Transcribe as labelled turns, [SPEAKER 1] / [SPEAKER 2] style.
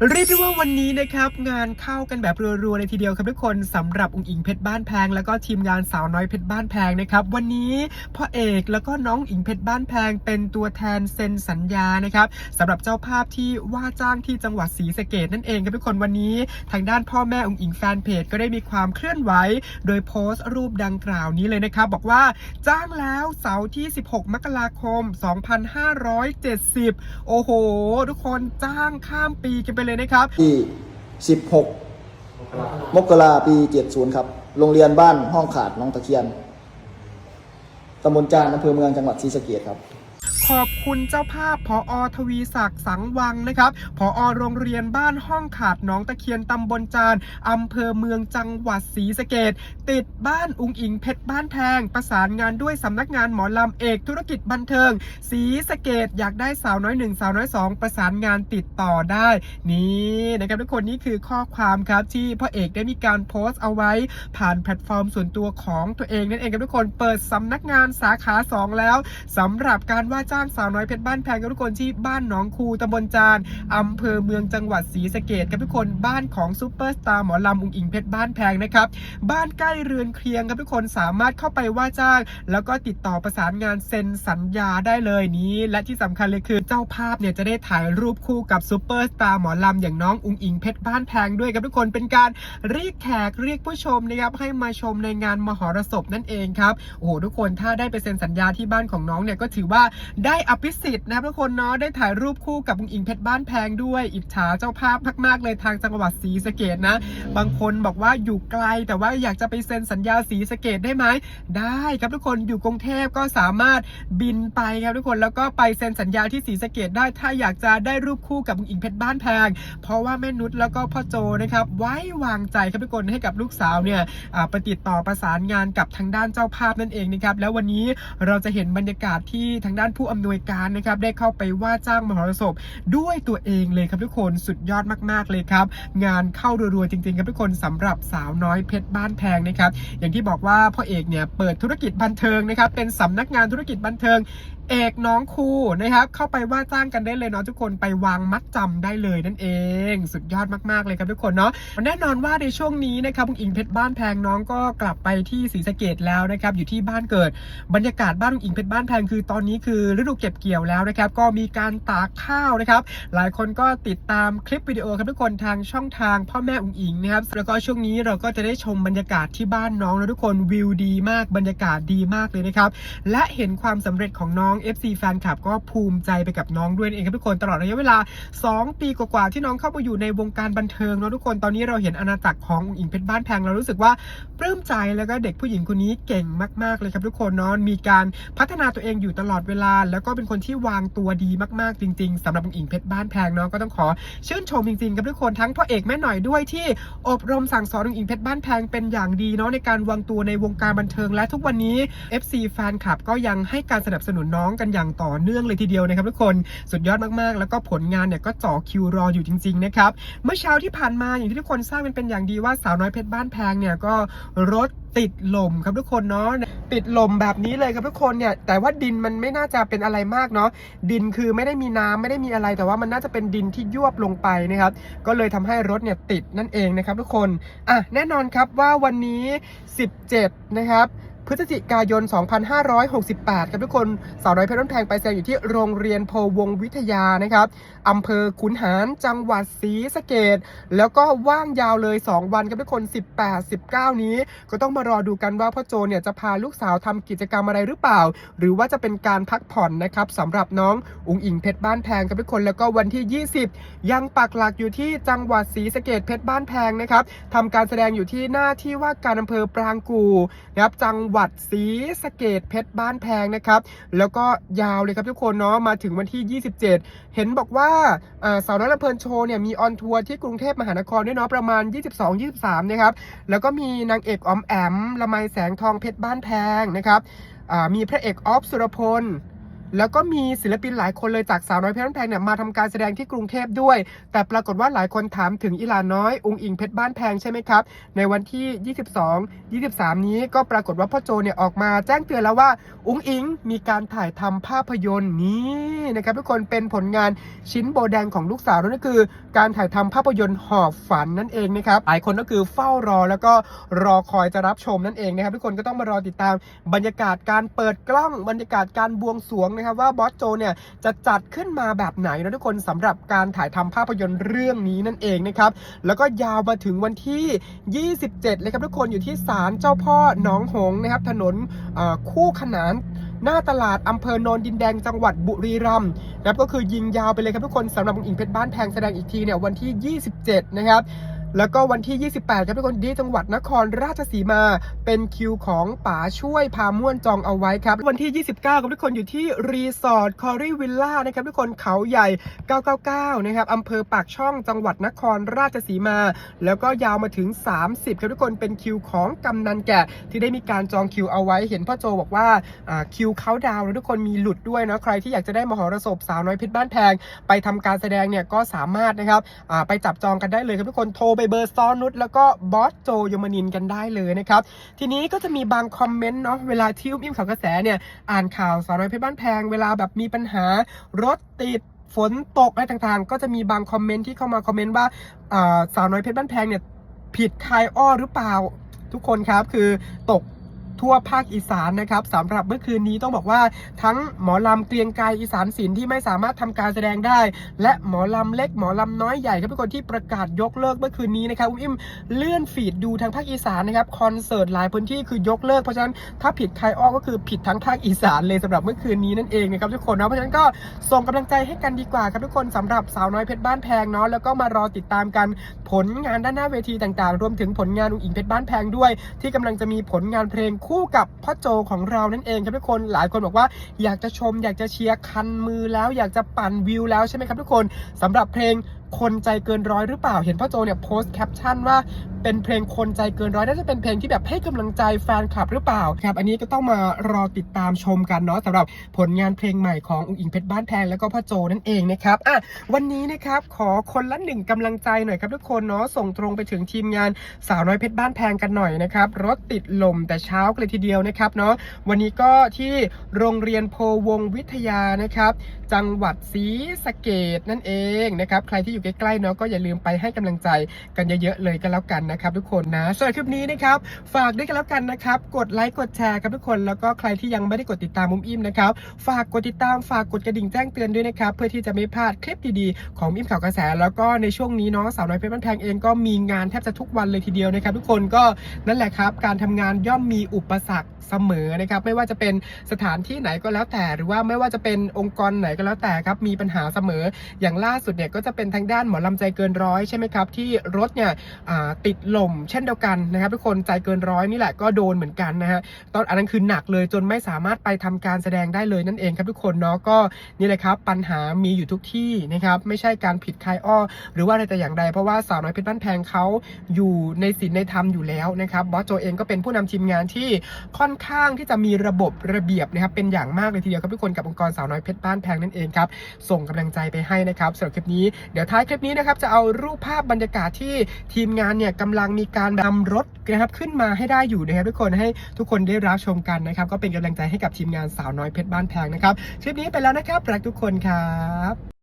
[SPEAKER 1] เรียกได้ว่าวันนี้นะครับ งานเข้ากันแบบรัวๆเลยทีเดียวครับทุกคนสำหรับองค์อิงเพชรบ้านแพง แล้วก็ทีมงานสาวน้อยเพชรบ้านแพงนะครับ วันนี้พ่อเอกแล้วก็น้องอิงเพชรบ้านแพง เป็นตัวแทนเซ็นสัญญานะครับสำหรับเจ้าภาพที่ว่าจ้างที่จังหวัดศรีสะเกดนั่นเองครับทุกคนวันนี้ทางด้านพ่อแม่องค์อิงแฟนเพจก็ได้มีความเคลื่อนไหว โดยโพสต์รูปดังกล่าวนี้เลยนะครับบอกว่าจ้างแล้วเสาร์ที่ 16 มกราคม 2570 โอ้โห ทุกคนจ้างข้ามปีกันไปเลยนะครับ
[SPEAKER 2] ที่ 16 มกราปี 70 ครับ โรงเรียนบ้านห้องขาดน้องตะเคียนตำบลจานอำเภอเมืองจังหวัดศรีสะเกษครับ
[SPEAKER 1] ขอบคุณเจ้าภาพพออทวีศักดิ์สังวังนะครับพออโรงเรียนบ้านห้องขาดหน้องตะเคียนตำบลจานอำเภอเมืองจังหวัดศรีสะเกดติดบ้านอุงอิงเพชรบ้านแพงประสานงานด้วยสำนักงานหมอลำเอกธุรกิจบันเทิงศรีสะเกดอยากได้สาวน้อยหนึ่งสาวน้อยสองประสานงานติดต่อได้ นี่นะครับทุกคนนี่คือข้อความครับที่พ่อเอกได้มีการโพสต์เอาไว้ ผ่านแพลตฟอร์มส่วนตัวของตัวเองนั่นเองครับทุกคนเปิดสำนักงานสาขา 2 แล้วสำหรับการว่าจ้างสาวน้อยเพชรบ้านแพงกับทุกคนที่บ้านหนองคูตำบลจานอำเภอเมืองจังหวัดศรีสะเกดครับทุกคนบ้านของซูเปอร์สตาร์หมอลำอุงอิงเพชรบ้านแพงนะครับบ้านใกล้เรือนเคียงครับทุกคนสามารถเข้าไปว่าจ้าง แล้วก็ติดต่อประสานงานเซ็นสัญญาได้เลยนี้ และที่สำคัญเลยคือเจ้าภาพเนี่ยจะได้ถ่ายรูปคู่กับซูเปอร์สตาร์หมอลำอย่างน้องอุงอิงเพชรบ้านแพงด้วยครับทุกคนเป็นการเรียกแขกเรียกผู้ชมนะครับให้มาชมในงานมหรสพนั่นเองครับโอ้โหทุกคนถ้าได้ไปเซ็นสัญญาที่บ้านของน้องเนี่ยก็ถือว่าได้อภิสิทธิ์นะทุกคนเนาะได้ถ่ายรูปคู่กับอุงอิงเพชรบ้านแพงด้วย อิจฉาเจ้าภาพมากๆเลยทางจังหวัดศรีสะเกดนะ บางคนบอกว่าอยู่ไกลแต่ว่าอยากจะไปเซ็นสัญญาศรีสะเกดได้ไหมได้ครับทุกคนอยู่กรุงเทพก็สามารถบินไปครับทุกคนแล้วก็ไปเซ็นสัญญาที่ศรีสะเกดได้ถ้าอยากจะได้รูปคู่กับอุ๋งอิงเพชรบ้านแพง เพราะว่าแม่นุชแล้วก็พ่อโจนะครับไว้วางใจครับทุกคนให้กับลูกสาวเนี่ยไปติดต่อประสานงานกับทางด้านเจ้าภาพนั่นเองนะครับแล้ววันนี้เราจะเห็นบรรยากาศที่ทางด้านผู้อำนวยการนะครับได้เข้าไปว่าจ้างมหรสพด้วยตัวเองเลยครับทุกคนสุดยอดมากๆเลยครับ งานเข้ารัวๆจริงๆครับทุกคนสำหรับสาวน้อยเพชรบ้านแพงนะครับอย่างที่บอกว่าพ่อเอกเนี่ยเปิดธุรกิจบันเทิงนะครับเป็นสำนักงานธุรกิจบันเทิง เอกน้องครูนะครับ เข้าไปว่าจ้างกันได้เลยเนาะทุกคนไปวางมัดจำได้เลยนั่นเอง สุดยอดมากๆเลยครับทุกคนเนาะแน่นอนว่าในช่วงนี้นะครับคุณอิงเพชรบ้านแพงน้องก็กลับไปที่ศรีสะเกดแล้วนะครับอยู่ที่บ้านเกิดบรรยากาศบ้านคุณอิงเพชรบ้านแพงคือตอนนี้คือฤดูเก็บเกี่ยวแล้วนะครับก็มีการตากข้าวนะครับ หลายคนก็ติดตามคลิปวิดีโอครับทุกคนทางช่องทางพ่อแม่อุ๋งอิงนะครับแล้วก็ช่วงนี้เราก็จะได้ชมบรรยากาศที่บ้านน้องแล้วทุกคนวิวดีมากบรรยากาศดีมากเลยนะครับและเห็นความสำเร็จของน้ององๆ FC แฟนคลับก็ภูมิใจไปกับน้องด้วยเองครับทุกคนตลอดระยะเวลา 2 ปีกว่าๆที่น้องเข้ามาอยู่ในวงการบันเทิงเนาะทุกคนตอนนี้เราเห็นอาณาจักรของอิงเพชรบ้านแพงเรารู้สึกว่าปลื้มใจแล้วก็เด็กผู้หญิงคนนี้เก่งมากๆเลยครับทุกคนเนาะมีการพัฒนาตัวเองอยู่ตลอดเวลา แล้วก็เป็นคนที่วางตัวดีมากๆจริง ๆสำหรับอิงเพชรบ้านแพงเนาะก็ต้องขอชื่นชมจริงๆครับทุกคนทั้งพ่อเอกแม่หน่อยด้วยที่อบรมสั่งสอนอิงเพชรบ้านแพงเป็นอย่างดีเนาะในการวางตัวในวงการบันเทิงและทุกวันนี้ FC แฟนคลับก็ยังให้การสนับสนุนน้ององกันอย่างต่อเนื่องเลยทีเดียวนะครับทุกคนสุดยอดมากๆ แล้วก็ผลงานเนี่ยก็จ่อคิวรออยู่จริงๆนะครับเมื่อเช้าที่ผ่านมาอย่างที่ทุกคนทราบกันเป็นอย่างดีว่าสาวน้อยเพชรบ้านแพงเนี่ยก็รถติดลมครับทุกคนเนาะติดลมแบบนี้เลยครับทุกคนเนี่ยแต่ว่าดินมันไม่น่าจะเป็นอะไรมากเนาะดินคือไม่ได้มีน้ำไม่ได้มีอะไรแต่ว่ามันน่าจะเป็นดินที่ยวบลงไปนะครับก็เลยทำให้รถเนี่ยติดนั่นเองนะครับทุกคนอะแน่นอนครับว่าวันนี้ 17 นะครับ พฤศจิกายน 2568 ครับทุกคนสาวน้อยเพชรบ้านแพงไปแซงอยู่ที่โรงเรียนโพวงวิทยานะครับอำเภอขุนหารจังหวัดศรีสะเกดแล้วก็ว่างยาวเลย 2 วันครับทุกคน 18 19 นี้ ก็ต้องมารอดูกันว่าพ่อโจเนี่ยจะพาลูกสาวทำกิจกรรมอะไรหรือเปล่า หรือว่าจะเป็นการพักผ่อนนะครับสำหรับน้องอุ๋งอิงเพชรบ้านแพงครับทุกคนแล้วก็วันที่ 20 ยังปักหลักอยู่ที่จังหวัดศรีสะเกดเพชรบ้านแพงนะครับทำการแสดงอยู่ที่หน้าที่ว่าการอำเภอปรางกูนะครับจังวัดศรีสะเกดเพชรบ้านแพงนะครับ แล้วก็ยาวเลยครับทุกคนเนาะมาถึงวันที่ 27 เห็นบอกว่าสาวน้อยลำเพลินโชว์เนี่ยมีออนทัวร์ที่กรุงเทพมหานครด้วยเนาะประมาณ 22-23 นะครับ แล้วก็มีนางเอกออมแอมละไมแสงทองเพชรบ้านแพงนะครับมีพระเอกออฟสุรพล แล้วก็มีศิลปินหลายคนเลยจากสาวน้อยเพชรบ้านแพงเนี่ยมาทำการแสดงที่กรุงเทพด้วย แต่ปรากฏว่าหลายคนถามถึงอีหลาน้อยองค์อิงเพชรบ้านแพงใช่ไหมครับ ในวันที่ 22 23 นี้ก็ปรากฏว่าพ่อโจเนี่ยออกมาแจ้งเตือนแล้วว่าอุ้งอิงมีการถ่ายทำภาพยนตร์นี้นะครับทุกคนเป็นผลงานชิ้นโบแดงของลูกสาวนั่นก็คือ การถ่ายทำภาพยนตร์หอบฝันนั่นเองนะครับหลายคนก็คือเฝ้ารอแล้วก็รอคอยจะรับชมนั่นเองนะครับทุกคนก็ต้องมารอติดตามบรรยากาศการเปิดกล้องบรรยากาศการบวงสรวงนะครับว่าบอสโจเนี่ยจะจัดขึ้นมาแบบไหนนะทุกคนสำหรับการถ่ายทำภาพยนตร์เรื่องนี้นั่นเองนะครับแล้วก็ยาวมาถึงวันที่ 27 เลยครับทุกคนอยู่ที่ศาลเจ้าพ่อหนองหงนะครับถนนคู่ขนานหน้าตลาดอำเภอโนนดินแดงจังหวัดบุรีรัมย์นะครับก็คือยิงยาวไปเลยครับทุกคนสำหรับอิงเพชรบ้านแพงแสดงอีกทีเนี่ยวันที่ 27 นะครับ แล้วก็วันที่ 28 ครับทุกคนที่จังหวัดนครราชสีมา เป็นคิวของป๋าช่วยพาม่วนจองเอาไว้ครับ วันที่ 29 ครับทุกคนอยู่ที่รีสอร์ทคอรี่วิลล่านะครับทุกคนเขาใหญ่ 999 นะครับอำเภอปากช่องจังหวัดนครราชสีมา แล้วก็ยาวมาถึง 30 ครับทุกคนเป็นคิวของกำนันแกะที่ได้มีการจองคิวเอาไว้ เห็นพ่อโจบอกว่าคิวเขาดาวน์แล้วทุกคนมีหลุดด้วยนะใครที่อยากจะได้มหรสพสาวน้อยเพชรบ้านแพง ไปทำการแสดงเนี่ยก็สามารถนะครับไปจับจองกันได้เลยครับทุกคนโทรไปเบอร์ซอนุชแล้วก็บอสโจยมนินกันได้เลยนะครับ ทีนี้ก็จะมีบางคอมเมนต์เนาะเวลาที่อุ้มอิ่มข่าวกระแสเนี่ยอ่านข่าวสาวน้อยเพชรบ้านแพงเวลาแบบมีปัญหารถติดฝนตกอะไรต่างๆ ก็จะมีบางคอมเมนต์ที่เข้ามาคอมเมนต์ว่าอ่าสาวน้อยเพชรบ้านแพงเนี่ยผิดคายอ้อหรือเปล่าทุกคนครับคือตก ทั่วภาคอีสานนะครับสำหรับเมื่อคืนนี้ต้องบอกว่าทั้งหมอลำเกรียงไกรอีสานศิลป์ที่ไม่สามารถทำการแสดงได้ และหมอลำเล็กหมอลำน้อยใหญ่ครับทุกคนที่ประกาศยกเลิกเมื่อคืนนี้นะครับอุ้มอิ่มเลื่อนฟีดดูทางภาคอีสานนะครับคอนเสิร์ตหลายพื้นที่คือยกเลิกเพราะฉะนั้นถ้าผิดใครออกก็คือผิดทั้งภาคอีสานเลยสำหรับเมื่อคืนนี้นั่นเองนะครับทุกคนเนาะเพราะฉะนั้นก็ส่งกำลังใจให้กันดีกว่าครับทุกคนสำหรับสาวน้อยเพชรบ้านแพงเนาะแล้วก็มารอติดตามกันผลงานด้านหน้าเวทีต่างๆ รวมถึงผลงานอุ้งอิงเพชรบ้านแพงด้วย ที่กำลังจะมีผลงานเพลงคู่กับพ่อโจของเรานั่นเองครับทุกคนหลายคนบอกว่าอยากจะชม อยากจะเชียร์คันมือแล้วอยากจะปั่นวิวแล้วใช่ไหมครับทุกคนสำหรับเพลง คนใจเกินร้อยหรือเปล่า เห็นพ่อโจเนี่ยโพสต์แคปชั่นว่าเป็นเพลงคนใจเกินร้อยน่าจะเป็นเพลงที่แบบให้กำลังใจแฟนคลับหรือเปล่าครับอันนี้ก็ต้องมารอติดตามชมกันเนาะสำหรับผลงานเพลงใหม่ของอุ้งอิงเพชรบ้านแพงแล้วก็พ่อโจนั่นเองนะครับอะวันนี้นะครับขอคนละหนึ่งกำลังใจหน่อยครับทุกคนเนาะส่งตรงไปถึงทีมงานสาวน้อยเพชรบ้านแพงกันหน่อยนะครับรถติดลมแต่เช้าเลยทีเดียวนะครับเนาะวันนี้ก็ที่โรงเรียนโพวงวิทยานะครับ จังหวัดศรีสะเกดนั่นเองนะครับใครที่อยู่ใกล้ๆเนาะก็อย่าลืมไปให้กำลังใจกันเยอะๆเลยก็แล้วกันนะครับทุกคนนะส่วนคลิปนี้นะครับฝากด้วยกันแล้วกันนะครับกดไลค์กดแชร์ครับทุกคน แล้วก็ใครที่ยังไม่ได้กดติดตามมุมอิ่มนะครับฝากกดติดตามฝากกดกระดิ่งแจ้งเตือนด้วยนะครับเพื่อที่จะไม่พลาดคลิปดีๆของอิ่มข่าวกระแส แล้วก็ในช่วงนี้เน้องสาวน้อยเพชรบ้านแพงเองก็มีงานแทบจะทุกวันเลยทีเดียวนะครับทุกคนก็นั่นแหละครับ การทำงานย่อมมีอุปสรรคเสมอนะครับไม่ว่าจะเป็นสถานที่ไหนก็แล้วแต่ หรือว่าไม่ว่าจะเป็นองค์กรไหนก็แล้วแต่ครับมีปัญหาเสมออย่างล่าสุดเนี่ยก็จะเป็นทางด้านหมอลำใจเกินร้อยใช่ไหมครับที่รถเนี่ยติดลมเช่นเดียวกันนะครับทุกคนใจเกินร้อยนี่แหละก็โดนเหมือนกันนะฮะตอนอันนั้นคือหนักเลยจนไม่สามารถไปทำการแสดงได้เลยนั่นเองครับทุกคนเนาะก็นี่แหละครับปัญหามีอยู่ทุกที่นะครับไม่ใช่การผิดใคายอ้อ หรือว่าอะไรแต่อย่างใดเพราะว่าสาวน้อยเพชรบ้านแพงเขาอยู่ในศีลในธรรมอยู่แล้วนะครับบอสโจเองก็เป็นผู้นำทีมงานที่ค่อนข้างที่จะมีระบบระเบียบนะครับเป็นอย่างมากเลยทีเดียวครับทุกคนกับองค์กรสาวน้อยเพชรบ้านแพงนั่นเองครับส่งกำลังใจไปให้นะครับสำหรับคลิปนี้เดี๋ยวท้าายคลิปนี้นะครับจะเอารูปภาพบรรยากาศที่ทีมงานเนี่ยกำลังมีการนำรถนะครับขึ้นมาให้ได้อยู่นะครับทุกคนให้ทุกคนได้รับชมกันนะครับก็เป็นกำลังใจให้กับทีมงานสาวน้อยเพชรบ้านแพงนะครับคลิปนี้ไปแล้วนะครับรักทุกคนครับ